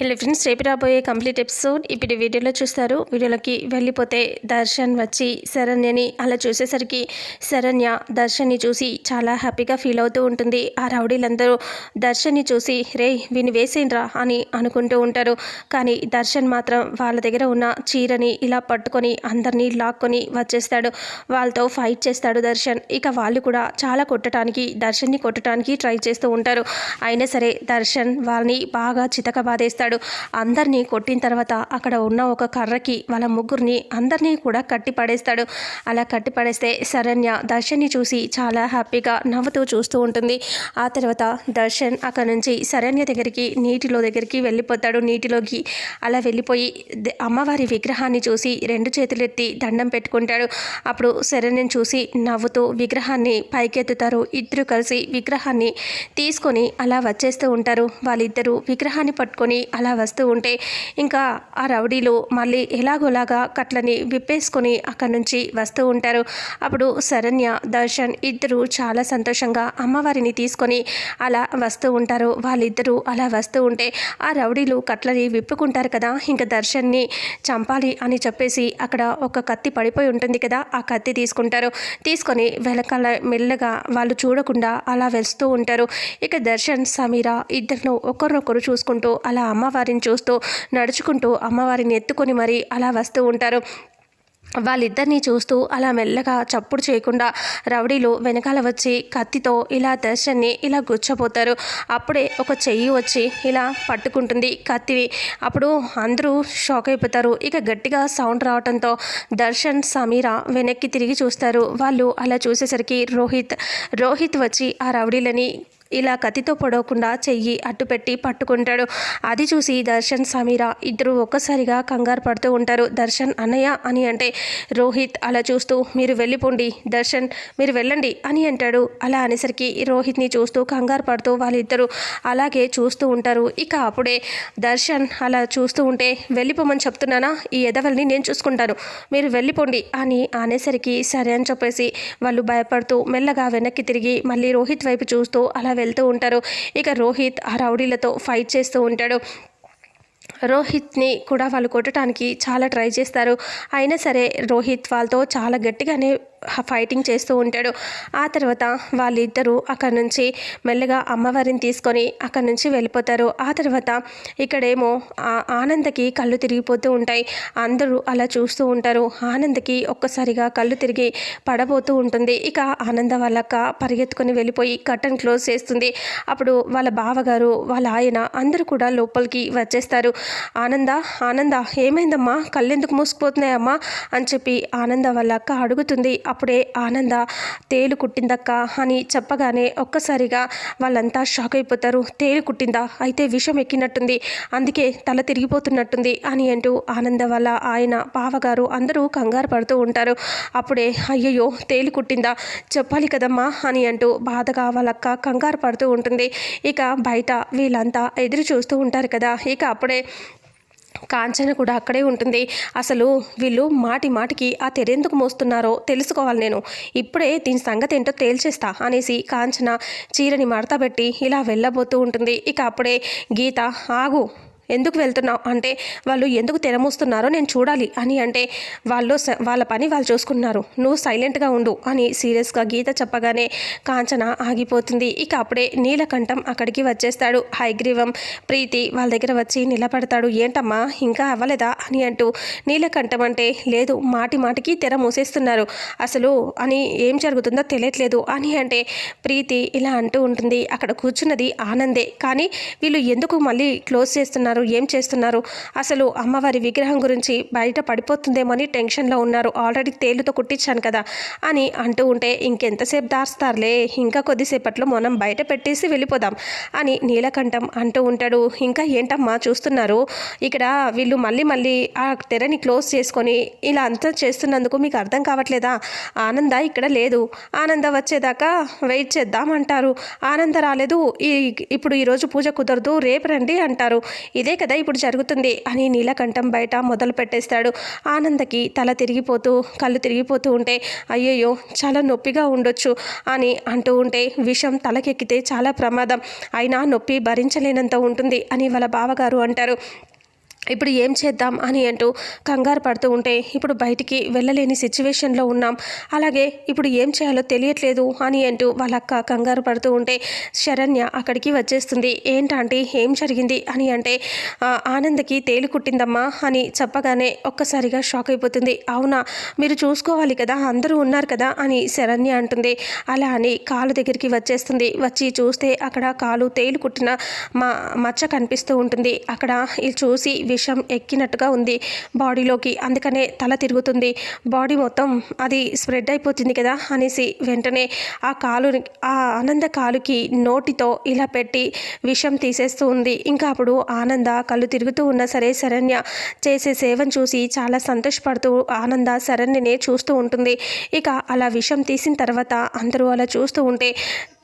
Hello friends రేపు రాబోయే complete episode ఇప్పుడు వీడియోలో చూస్తారు. వీడియోలోకి వెళ్ళిపోతే దర్శన్ వచ్చి శరణ్యని అలా చూసేసరికి శరణ్య దర్శన్ని చూసి చాలా హ్యాపీగా ఫీల్ అవుతూ ఉంటుంది. ఆ రౌడీలందరూ దర్శన్ని చూసి రే విని వేసేయండ్రా అని అనుకుంటూ ఉంటారు. కానీ దర్శన్ మాత్రం వాళ్ళ దగ్గర ఉన్న చీరని ఇలా పట్టుకొని అందరినీ లాక్కొని వచ్చేస్తాడు. వాళ్ళతో ఫైట్ చేస్తాడు దర్శన్. ఇక వాళ్ళు కూడా చాలా కొట్టడానికి దర్శన్ని కొట్టడానికి ట్రై చేస్తూ ఉంటారు. అయినా సరే దర్శన్ వాళ్ళని బాగా చితక బాధేస్తాడు అందరినీ కొట్టిన తర్వాత అక్కడ ఉన్న ఒక కర్రకి వాళ్ళ ముగ్గురిని అందరినీ కూడా కట్టి పడేస్తాడు. అలా కట్టి పడేస్తే శరణ్య దర్శన్ని చూసి చాలా హ్యాపీగా నవ్వుతూ చూస్తూ ఉంటుంది. ఆ తర్వాత దర్శన్ అక్కడ నుంచి శరణ్య దగ్గరికి నీటిలో దగ్గరికి వెళ్ళిపోతాడు. నీటిలోకి అలా వెళ్ళిపోయి అమ్మవారి విగ్రహాన్ని చూసి రెండు చేతులెత్తి దండం పెట్టుకుంటాడు. అప్పుడు శరణ్యం చూసి నవ్వుతూ విగ్రహాన్ని పైకెత్తుతారు. ఇద్దరు కలిసి విగ్రహాన్ని తీసుకొని అలా వచ్చేస్తూ ఉంటారు. వాళ్ళిద్దరూ విగ్రహాన్ని పట్టుకొని అలా వస్తూ ఉంటే ఇంకా ఆ రౌడీలు మళ్ళీ ఎలాగోలాగా కట్లని విప్పేసుకొని అక్కడి నుంచి వస్తూ ఉంటారు. అప్పుడు శరణ్య దర్శన్ ఇద్దరు చాలా సంతోషంగా అమ్మవారిని తీసుకొని అలా వస్తూ ఉంటారు. వాళ్ళిద్దరూ అలా వస్తూ ఉంటే ఆ రౌడీలు కట్లని విప్పుకుంటారు కదా ఇంకా దర్శన్ని చంపాలి అని చెప్పేసి అక్కడ ఒక కత్తి పడిపోయి ఉంటుంది కదా ఆ కత్తి తీసుకుంటారు. తీసుకొని వెనకాల మెల్లగా వాళ్ళు చూడకుండా అలా వెళ్తూ ఉంటారు. ఇక దర్శన్ సమీర ఇద్దరిను ఒకరినొకరు చూసుకుంటూ అలా అమ్మ అమ్మవారిని చూస్తూ నడుచుకుంటూ అమ్మవారిని ఎత్తుకొని మరీ అలా వస్తూ ఉంటారు. వాళ్ళిద్దరినీ చూస్తూ అలా మెల్లగా చప్పుడు చేయకుండా రౌడీలు వెనకాల వచ్చి కత్తితో ఇలా దర్శన్ని ఇలా గుచ్చపోతారు. అప్పుడే ఒక చెయ్యి వచ్చి ఇలా పట్టుకుంటుంది కత్తివి. అప్పుడు అందరూ షాక్ అయిపోతారు. ఇక గట్టిగా సౌండ్ రావడంతో దర్శన్ సమీర వెనక్కి తిరిగి చూస్తారు. వాళ్ళు అలా చూసేసరికి రోహిత్ రోహిత్ వచ్చి ఆ రౌడీలని ఇలా కత్తితో పొడవకుండా చెయ్యి అట్టుపెట్టి పట్టుకుంటాడు. అది చూసి దర్శన్ సమీర ఇద్దరు ఒక్కసారిగా కంగారు పడుతూ ఉంటారు. దర్శన్ అన్నయ్య అని అంటే రోహిత్ అలా చూస్తూ మీరు వెళ్ళిపోండి దర్శన్ మీరు వెళ్ళండి అని అంటాడు. అలా అనేసరికి రోహిత్ని చూస్తూ కంగారు పడుతూ వాళ్ళిద్దరూ అలాగే చూస్తూ ఉంటారు. ఇక అప్పుడే దర్శన్ అలా చూస్తూ ఉంటే వెళ్ళిపోమని చెప్తున్నానా? ఈ ఎదవల్ని నేను చూసుకుంటాను. మీరు వెళ్ళిపోండి అని అనేసరికి సరే అని చెప్పేసి వాళ్ళు భయపడుతూ మెల్లగా వెనక్కి తిరిగి మళ్ళీ రోహిత్ వైపు చూస్తూ అలా వెళ్తూ ఉంటారు. ఇక రోహిత్ ఆ రౌడీలతో ఫైట్ చేస్తూ ఉంటాడు. రోహిత్ని కూడా వాళ్ళు కొట్టడానికి చాలా ట్రై చేస్తారు. అయినా సరే రోహిత్ వాళ్ళతో చాలా గట్టిగానే ఫైటింగ్ చేస్తూ ఉంటాడు. ఆ తర్వాత వాళ్ళిద్దరూ అక్కడ నుంచి మెల్లగా అమ్మవారిని తీసుకొని అక్కడ నుంచి వెళ్ళిపోతారు. ఆ తర్వాత ఇక్కడేమో ఆనందకి కళ్ళు తిరిగిపోతూ ఉంటాయి. అందరూ అలా చూస్తూ ఉంటారు. ఆనందకి ఒక్కసారిగా కళ్ళు తిరిగి పడబోతూ ఉంటుంది. ఇక ఆనంద వాళ్ళక్క పరిగెత్తుకొని వెళ్ళిపోయి కర్టన్ క్లోజ్ చేస్తుంది. అప్పుడు వాళ్ళ బావగారు వాళ్ళ ఆయన అందరూ కూడా లోపలికి వచ్చేస్తారు. ఆనంద ఆనంద ఏమైందమ్మా? కళ్ళెందుకు మూసుకుపోతున్నాయమ్మా? అని చెప్పి ఆనంద వాళ్ళక్క అడుగుతుంది. అప్పుడే ఆనంద తేలు కుట్టిందక్క అని చెప్పగానే ఒక్కసారిగా వాళ్ళంతా షాక్ అయిపోతారు. తేలు కుట్టిందా? అయితే విషం ఎక్కినట్టుంది. అందుకే తల తిరిగిపోతున్నట్టుంది అని అంటూ ఆనంద వాళ్ళ ఆయన బావగారు అందరూ కంగారు పడుతూ ఉంటారు. అప్పుడే అయ్యయ్యో తేలు కుట్టిందా? చెప్పాలి కదమ్మా అని అంటూ బాధగా వాళ్ళక్క కంగారు పడుతూ ఉంటుంది. ఇక బయట వీళ్ళంతా ఎదురు చూస్తూ ఉంటారు కదా. ఇక అప్పుడే కాంచన కూడా అక్కడే ఉంటుంది. అసలు వీళ్ళు మాటి మాటికి ఆ తెరెందుకు మోస్తున్నారో తెలుసుకోవాలి నేను. ఇప్పుడే దీని సంగతి ఏంటో తేల్చేస్తా అనేసి కాంచన చీరని మడతపెట్టి ఇలా వెళ్ళబోతూ ఉంటుంది. ఇక అప్పుడే గీత ఆగు ఎందుకు వెళ్తున్నావు? అంటే వాళ్ళు ఎందుకు తెరమూస్తున్నారో నేను చూడాలి అని అంటే వాళ్ళు స- వాళ్ళ పని వాళ్ళు చూసుకున్నారు. నువ్వు సైలెంట్గా ఉండు అని సీరియస్గా గీత చెప్పగానే కాంచన ఆగిపోతుంది. ఇక అప్పుడే నీలకంఠం అక్కడికి వచ్చేస్తాడు. హైగ్రీవం ప్రీతి వాళ్ళ దగ్గర వచ్చి నిలబడతాడు. ఏంటమ్మా ఇంకా అవ్వలేదా? అని అంటూ నీలకంఠం అంటే లేదు మాటి మాటికి తెర మూసేస్తున్నారు. అసలు అని ఏం జరుగుతుందో తెలియట్లేదు. అని అంటే ప్రీతి ఇలా అంటూ ఉంటుంది. అక్కడ కూర్చున్నది ఆనందే. కానీ వీళ్ళు ఎందుకు మళ్ళీ క్లోజ్ చేస్తున్నారు? ఏం చేస్తున్నారు? అసలు అమ్మవారి విగ్రహం గురించి బయట పడిపోతుందేమో అని టెన్షన్లో ఉన్నారు. ఆల్రెడీ తేలుతో కుట్టించాను కదా అని అంటూ ఉంటే ఇంకెంతసేపు దాస్తారులే? ఇంకా కొద్దిసేపట్లో మనం బయట పెట్టేసి వెళ్ళిపోదాం అని నీలకంఠం అంటూ ఉంటాడు. ఇంకా ఏంటమ్మా చూస్తున్నారు? ఇక్కడ వీళ్ళు మళ్ళీ మళ్ళీ ఆ తెరని క్లోజ్ చేసుకొని ఇలా అంతా చేస్తున్నందుకు మీకు అర్థం కావట్లేదా? ఆనంద ఇక్కడ లేదు. ఆనంద వచ్చేదాకా వెయిట్ చేద్దాం అంటారు. ఆనంద రాలేదు. ఈ ఇప్పుడు ఈరోజు పూజ కుదరదు రేపు రండి అంటారు. ఇదే అదే కదా ఇప్పుడు జరుగుతుంది అని నీలకంఠం బయట మొదలు పెట్టేస్తాడు. ఆనందకి తల తిరిగిపోతూ కళ్ళు తిరిగిపోతూ ఉంటే అయ్యయ్యో చాలా నొప్పిగా ఉండొచ్చు అని అంటూ ఉంటే విషం తలకెక్కితే చాలా ప్రమాదం. అయినా నొప్పి భరించలేనంత ఉంటుంది అని వాళ్ళ బావగారు అంటారు. ఇప్పుడు ఏం చేద్దాం అని అంటూ కంగారు పడుతూ ఉంటే ఇప్పుడు బయటికి వెళ్ళలేని సిచ్యువేషన్లో ఉన్నాం. అలాగే ఇప్పుడు ఏం చేయాలో తెలియట్లేదు అని అంటూ వాళ్ళ అక్క కంగారు పడుతూ ఉంటే శరణ్య అక్కడికి వచ్చేస్తుంది. ఏంటంటే ఏం జరిగింది అని అంటే ఆనందకి తేలి కుట్టిందమ్మా అని చెప్పగానే ఒక్కసారిగా షాక్ అయిపోతుంది. అవునా మీరు చూసుకోవాలి కదా అందరూ ఉన్నారు కదా అని శరణ్య అంటుంది. అలా అని కాలు దగ్గరికి వచ్చేస్తుంది. వచ్చి చూస్తే అక్కడ కాలు తేలు కుట్టిన మా మచ్చ కనిపిస్తూ ఉంటుంది. అక్కడ ఇది చూసి ఎక్కినట్టుగా ఉంది బాడీలోకి. అందుకనే తల తిరుగుతుంది. బాడీ మొత్తం అది స్ప్రెడ్ అయిపోతుంది కదా అనేసి వెంటనే ఆ కాలు ఆ ఆనంద కాలుకి నోటితో ఇలా పెట్టి విషం తీసేస్తూ ఉంది. ఇంకా అప్పుడు ఆనంద కళ్ళు తిరుగుతూ ఉన్న సరే శరణ్య చేసే సేవను చూసి చాలా సంతోషపడుతూ ఆనంద శరణ్యనే చూస్తూ ఉంటుంది. ఇక అలా విషం తీసిన తర్వాత అందరూ అలా చూస్తూ ఉంటే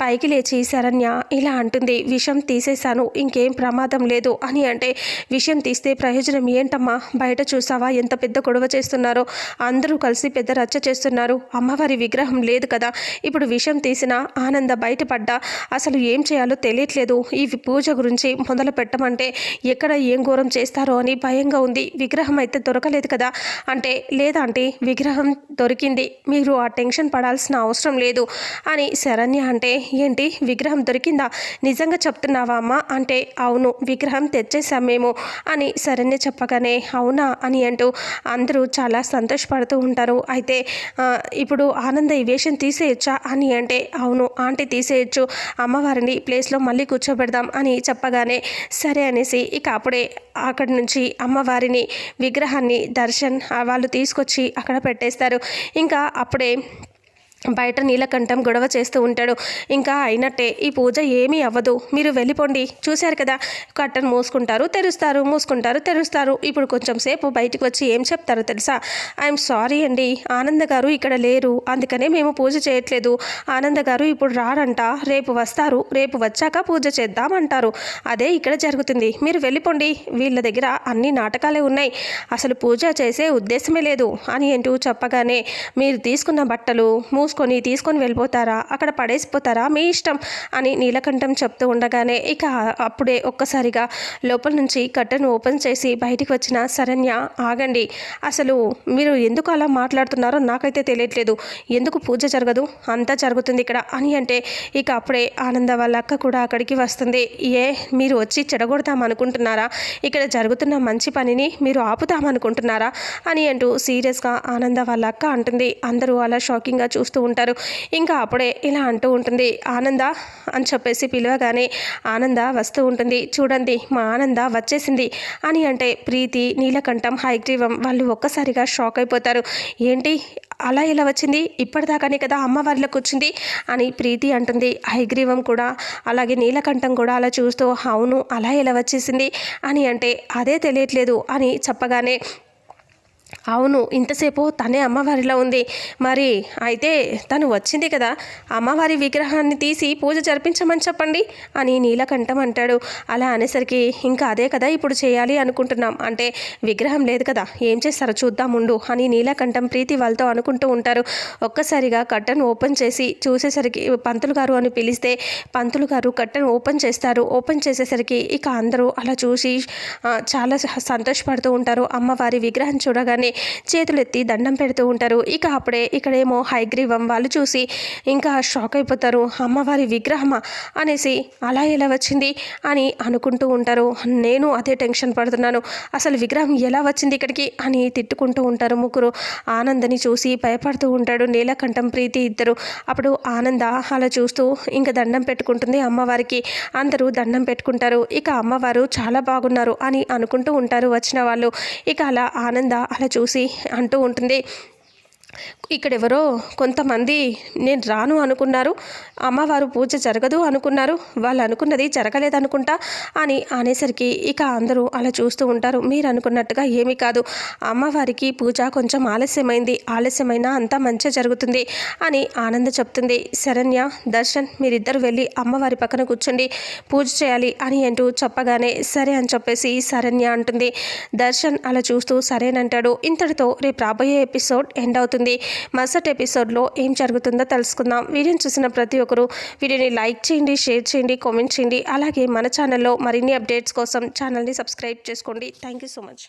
పైకి లేచి శరణ్య ఇలా అంటుంది విషం తీసేశాను ఇంకేం ప్రమాదం లేదు అని అంటే విషయం తీస్తే ప్రయోజనం ఏంటమ్మా? బయట చూసావా? ఎంత పెద్ద గొడవ చేస్తున్నారో? అందరూ కలిసి పెద్ద రచ్చ చేస్తున్నారు. అమ్మవారి విగ్రహం లేదు కదా? ఇప్పుడు విషం తీసిన ఆనంద బయటపడ్డా. అసలు ఏం చేయాలో తెలియట్లేదు. ఈ పూజ గురించి మొదలు పెట్టమంటే ఎక్కడ ఏం ఘోరం చేస్తారో అని భయంగా ఉంది. విగ్రహం అయితే దొరకలేదు కదా? అంటే లేదంటే విగ్రహం దొరికింది. మీరు ఆ టెన్షన్ పడాల్సిన అవసరం లేదు అని శరణ్య అంటే ఏంటి? విగ్రహం దొరికిందా? నిజంగా చెప్తున్నావా అమ్మ? అంటే అవును విగ్రహం తెచ్చేసాం మేము అని సరేనే చెప్పగానే అవునా అని అంటూ అందరూ చాలా సంతోషపడుతూ ఉంటారు. అయితే ఇప్పుడు ఆనంద ఈ వేషం తీసేయచ్చా అని అంటే అవును ఆంటీ తీసేయచ్చు. అమ్మవారిని ప్లేస్లో మళ్ళీ కూర్చోబెడదాం అని చెప్పగానే సరే అనేసి ఇక అప్పుడే అక్కడి నుంచి అమ్మవారిని విగ్రహాన్ని దర్శన్ వాళ్ళు తీసుకొచ్చి అక్కడ పెట్టేస్తారు. ఇంకా అప్పుడే బయట నీలకంఠం గొడవ చేస్తూ ఉంటాడు. ఇంకా అయినట్టే ఈ పూజ ఏమీ అవ్వదు. మీరు వెళ్ళిపోండి. చూశారు కదా కట్టను మూసుకుంటారు తెరుస్తారు మూసుకుంటారు తెరుస్తారు. ఇప్పుడు కొంచెం సేపు బయటకు వచ్చి ఏం చెప్తారో తెలుసా? ఐఎమ్ సారీ అండి. ఆనంద గారు ఇక్కడ లేరు. అందుకనే మేము పూజ చేయట్లేదు. ఆనంద గారు ఇప్పుడు రారంట. రేపు వస్తారు. రేపు వచ్చాక పూజ చేద్దాం అంటారు. అదే ఇక్కడ జరుగుతుంది. మీరు వెళ్ళిపోండి. వీళ్ళ దగ్గర అన్ని నాటకాలే ఉన్నాయి. అసలు పూజ చేసే ఉద్దేశమే లేదు అని అంటూ చెప్పగానే మీరు తీసుకున్న బట్టలు మూసు చూసుకొని తీసుకొని వెళ్ళిపోతారా? అక్కడ పడేసిపోతారా? మీ ఇష్టం అని నీలకంఠం చెప్తూ ఉండగానే ఇక అప్పుడే ఒక్కసారిగా లోపల నుంచి కట్టను ఓపెన్ చేసి బయటికి వచ్చిన శరణ్య ఆగండి. అసలు మీరు ఎందుకు అలా మాట్లాడుతున్నారో నాకైతే తెలియట్లేదు. ఎందుకు పూజ జరగదు? అంతా జరుగుతుంది ఇక్కడ అని అంటే ఇక అప్పుడే ఆనంద వాళ్ళ అక్క కూడా అక్కడికి వస్తుంది. ఏ మీరు వచ్చి చెడగొడతాం అనుకుంటున్నారా? ఇక్కడ జరుగుతున్న మంచి పనిని మీరు ఆపుతామనుకుంటున్నారా అని అంటూ సీరియస్గా ఆనంద వాళ్ళ అక్క అంటుంది. అందరూ అలా షాకింగ్గా చూస్తూ ఉంటారు. ఇంకా అప్పుడే ఇలా అంటూ ఉంటుంది ఆనంద అని చెప్పేసి పిలవగానే ఆనంద వస్తూ ఉంటుంది చూడండి మా ఆనంద వచ్చేసింది అని అంటే ప్రీతి నీలకంఠం హైగ్రీవం వాళ్ళు ఒక్కసారిగా షాక్ అయిపోతారు. ఏంటి అలా ఇలా వచ్చింది? ఇప్పటిదాకానే కదా అమ్మవారిలోకి వచ్చింది అని ప్రీతి అంటుంది. హైగ్రీవం కూడా అలాగే నీలకంఠం కూడా అలా చూస్తూ అవును అలా ఇలా వచ్చేసింది? అని అంటే అదే తెలియట్లేదు అని చెప్పగానే అవును ఇంతసేపు తనే అమ్మవారిలో ఉంది. మరి అయితే తను వచ్చింది కదా అమ్మవారి విగ్రహాన్ని తీసి పూజ జరిపించమని చెప్పండి అని నీలకంఠం అంటాడు. అలా అనేసరికి ఇంకా అదే కదా ఇప్పుడు చేయాలి అనుకుంటున్నాం. అంటే విగ్రహం లేదు కదా ఏం చేస్తారో చూద్దాం ఉండు అని నీలకంఠం ప్రీతి వాళ్ళతో అనుకుంటూ ఉంటారు. ఒక్కసారిగా కట్టను ఓపెన్ చేసి చూసేసరికి పంతులు గారు అని పిలిస్తే పంతులు గారు కట్టను ఓపెన్ చేస్తారు. ఓపెన్ చేసేసరికి ఇక అందరూ అలా చూసి చాలా సంతోషపడుతూ ఉంటారు. అమ్మవారి విగ్రహం చూడగానే చేతులెత్తి దండం పెడుతూ ఉంటారు. ఇక అప్పుడే ఇక్కడేమో హైగ్రీవం వాళ్ళు చూసి ఇంకా షాక్ అయిపోతారు. అమ్మవారి విగ్రహమా? అనేసి అలా ఎలా వచ్చింది అని అనుకుంటూ ఉంటారు. నేను అదే టెన్షన్ పడుతున్నాను. అసలు విగ్రహం ఎలా వచ్చింది ఇక్కడికి అని తిట్టుకుంటూ ఉంటారు ముగ్గురు. ఆనందని చూసి భయపడుతూ ఉంటాడు నీలకంఠం ప్రీతి ఇద్దరు. అప్పుడు ఆనంద అలా చూస్తూ ఇంకా దండం పెట్టుకుంటుంది అమ్మవారికి అందరూ దండం పెట్టుకుంటారు. ఇక అమ్మవారు చాలా బాగున్నారు అని అనుకుంటూ ఉంటారు వచ్చిన వాళ్ళు. ఇక అలా ఆనంద అలా చూసి అంటూ ఉంటుంది. ఇక్కడెవరో కొంతమంది నేను రాను అనుకున్నారు అమ్మవారు పూజ జరగదు అనుకున్నారు వాళ్ళు అనుకున్నది జరగలేదనుకుంటా అని అనేసరికి ఇక అందరూ అలా చూస్తూ ఉంటారు. మీరు అనుకున్నట్టుగా ఏమీ కాదు. అమ్మవారికి పూజ కొంచెం ఆలస్యమైంది. ఆలస్యమైనా అంతా మంచి జరుగుతుంది అని ఆనంద చెప్తుంది. శరణ్య దర్శన్ మీరిద్దరు వెళ్ళి అమ్మవారి పక్కన కూర్చోండి పూజ చేయాలి అని అంటూ చెప్పగానే సరే అని చెప్పేసి శరణ్య అంటుంది. దర్శన్ అలా చూస్తూ సరేనంటాడు. ఇంతటితో రేపు రాబోయే ఎపిసోడ్ ఎండ్ అవుతుంది. మరుసటి ఎపిసోడ్లో ఏం జరుగుతుందో తెలుసుకుందాం. వీడియోని చూసిన ప్రతి ఒక్కరు వీడియోని లైక్ చేయండి షేర్ చేయండి కామెంట్ చేయండి. అలాగే మన ఛానల్లో మరిన్ని అప్డేట్స్ కోసం ఛానల్ని సబ్స్క్రైబ్ చేసుకోండి. Thank you so much.